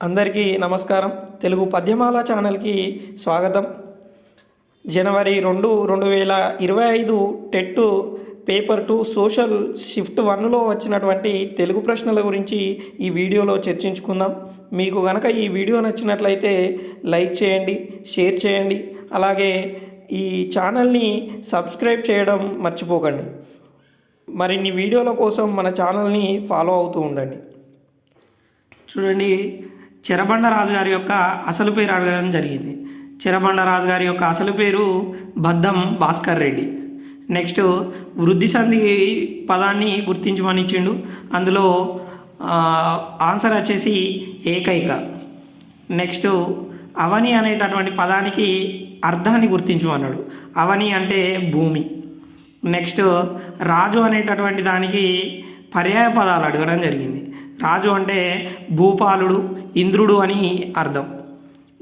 అందరికీ నమస్కారం. తెలుగు పద్యమాల ఛానల్కి స్వాగతం. జనవరి రెండు రెండు వేల ఇరవై ఐదు TET paper two social shift వన్లో వచ్చినటువంటి తెలుగు ప్రశ్నల గురించి ఈ వీడియోలో చర్చించుకుందాం. మీకు గనక ఈ వీడియో నచ్చినట్లయితే లైక్ చేయండి షేర్ చేయండి అలాగే ఈ ఛానల్ని సబ్స్క్రైబ్ చేయడం మర్చిపోకండి. మరిన్ని వీడియోల కోసం మన ఛానల్ని ఫాలో అవుతూ ఉండండి. చూడండి చెరబండ రాజుగారి యొక్క అసలు పేరు అడగడం జరిగింది. చెరబండ రాజుగారి యొక్క అసలు పేరు బద్దం భాస్కర్ రెడ్డి. నెక్స్ట్ వృద్ధి సంధి పదాన్ని గుర్తించమని ఇచ్చిండు. అందులో ఆన్సర్ వచ్చేసి ఏకైక. నెక్స్ట్ అవని అనేటటువంటి పదానికి అర్థాన్ని గుర్తించమన్నాడు. అవని అంటే భూమి. నెక్స్ట్ రాజు అనేటటువంటి దానికి పర్యాయ పదాలు అడగడం జరిగింది. రాజు అంటే భూపాలుడు ఇంద్రుడు అని అర్థం.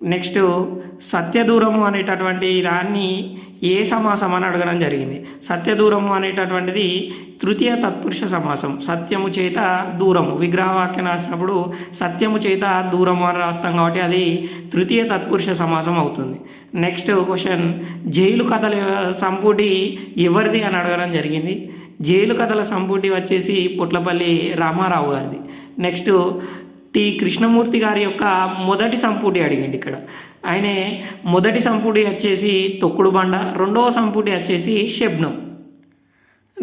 నెక్స్ట్ సత్యదూరము అనేటటువంటి దాన్ని ఏ సమాసం అని అడగడం జరిగింది. సత్యదూరము అనేటటువంటిది తృతీయ తత్పురుష సమాసం. సత్యము చేత దూరము. విగ్రహవాక్యం రాసినప్పుడు సత్యము చేత దూరము అని రాస్తాం కాబట్టి అది తృతీయ తత్పురుష సమాసం అవుతుంది. నెక్స్ట్ క్వశ్చన్ జైలు కథల సంపుటి ఎవరిది అని అడగడం జరిగింది. జైలు కథల సంపుటి వచ్చేసి పుట్లపల్లి రామారావు గారిది. నెక్స్ట్ టి కృష్ణమూర్తి గారి యొక్క మొదటి సంపుటి అడిగింది ఇక్కడ. ఆయన మొదటి సంపుటి వచ్చేసి తొక్కుడు బండ రెండవ సంపుటి వచ్చేసి శబ్నం.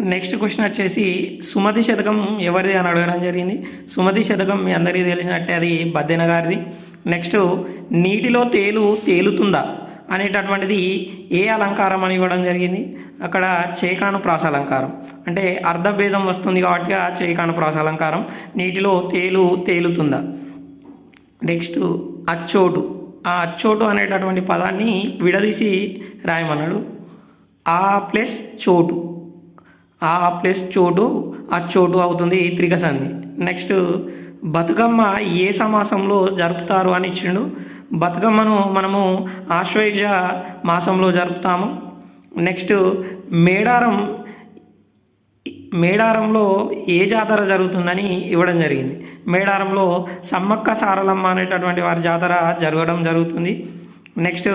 నెక్స్ట్ క్వశ్చన్ వచ్చేసి సుమతి శతకం ఎవరిది అని అడగడం జరిగింది. సుమతి శతకం మీ అందరికీ తెలిసినట్టే అది బద్దెన గారిది. నెక్స్ట్ నీటిలో తేలు తేలుతుందా? అనేటటువంటిది ఏ అలంకారం అని ఇవ్వడం జరిగింది? అక్కడ చేకాను ప్రాస అలంకారం. అంటే అర్ధభేదం వస్తుంది కాబట్టి ఆ చేకాను ప్రాస అలంకారం. నీటిలో తేలు తేలుతుందా. నెక్స్ట్ అచ్చోటు. ఆ అచ్చోటు అనేటటువంటి పదాన్ని విడదీసి రాయమన్నాడు. ఆ ప్లస్ చోటు. ఆ ప్లస్ చోటు అచ్చోటు అవుతుంది త్రిక సంధి నెక్స్ట్ బతుకమ్మ ఏ సమాసంలో జరుపుతారు అని ఇచ్చిండు? బతుకమ్మను మనము ఆశ్వయుజ మాసంలో జరుపుతాము. నెక్స్ట్ మేడారం మేడారంలో ఏ జాతర జరుగుతుందని ఇవ్వడం జరిగింది. మేడారంలో సమ్మక్క సారలమ్మ అనేటటువంటి వారి జాతర జరగడం జరుగుతుంది. నెక్స్ట్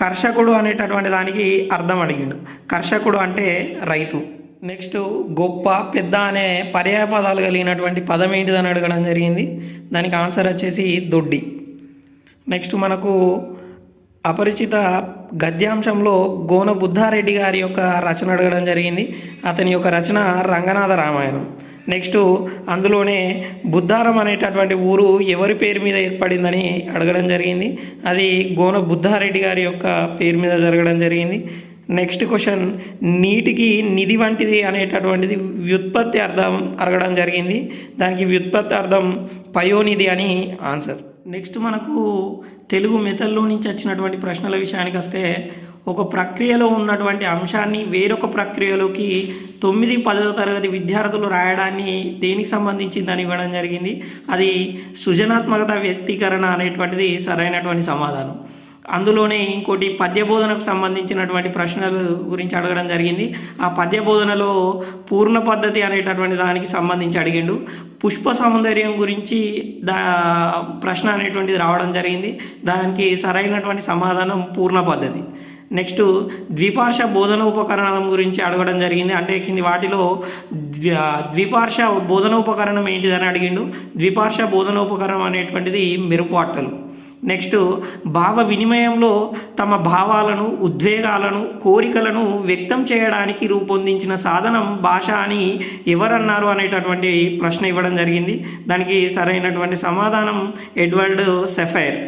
కర్షకుడు అనేటటువంటి దానికి అర్థం అడిగిండు. కర్షకుడు అంటే రైతు. నెక్స్ట్ గొప్ప పెద్ద అనే పర్యాయ పదాలు కలిగినటువంటి పదం ఏంటిదని అడగడం జరిగింది. దానికి ఆన్సర్ వచ్చేసి దొడ్డి. నెక్స్ట్ మనకు అపరిచిత గద్యాంశంలో గోన బుద్ధారెడ్డి గారి యొక్క రచన అడగడం జరిగింది. అతని యొక్క రచన రంగనాథ రామాయణం. నెక్స్ట్ అందులోనే బుద్ధారం అనేటటువంటి ఊరు ఎవరి పేరు మీద ఏర్పడిందని అడగడం జరిగింది. అది గోన బుద్ధారెడ్డి గారి యొక్క పేరు మీద జరగడం జరిగింది. నెక్స్ట్ క్వశ్చన్ నీటికి నిధి వంటిది అనేటటువంటిది వ్యుత్పత్తి అర్థం అడగడం జరిగింది. దానికి వ్యుత్పత్తి అర్థం పయోనిధి అని ఆన్సర్. నెక్స్ట్ మనకు తెలుగు మెథడ్లో నుంచి వచ్చినటువంటి ప్రశ్నల విషయానికి వస్తే ఒక ప్రక్రియలో ఉన్నటువంటి అంశాన్ని వేరొక ప్రక్రియలోకి తొమ్మిది పదవ తరగతి విద్యార్థులు రాయడాన్ని దేనికి సంబంధించిందని ఇవ్వడం జరిగింది. అది సృజనాత్మకత వ్యక్తీకరణ అనేటువంటిది సరైనటువంటి సమాధానం. అందులోనే ఇంకోటి పద్యబోధనకు సంబంధించినటువంటి ప్రశ్నల గురించి అడగడం జరిగింది. ఆ పద్యబోధనలో పూర్ణ పద్ధతి అనేటటువంటి దానికి సంబంధించి అడిగిండు. పుష్ప సౌందర్యం గురించి దా ప్రశ్న అనేటువంటిది రావడం జరిగింది. దానికి సరైనటువంటి సమాధానం పూర్ణ పద్ధతి. నెక్స్ట్ ద్విపార్ష బోధన ఉపకరణం గురించి అడగడం జరిగింది. అంటే కింది వాటిలో ద్విపార్ష బోధన ఉపకరణం ఏంటిదని అడిగిండు. ద్విపార్ష బోధన ఉపకరణం అనేటువంటిది మెరుపు అట్టలు. నెక్స్ట్ భావ వినిమయంలో తమ భావాలను ఉద్వేగాలను కోరికలను వ్యక్తం చేయడానికి రూపొందించిన సాధనం భాష అని ఎవరన్నారు అనేటటువంటి ప్రశ్న ఇవ్వడం జరిగింది. దానికి సరైనటువంటి సమాధానం ఎడ్వర్డ్ సెఫైర్.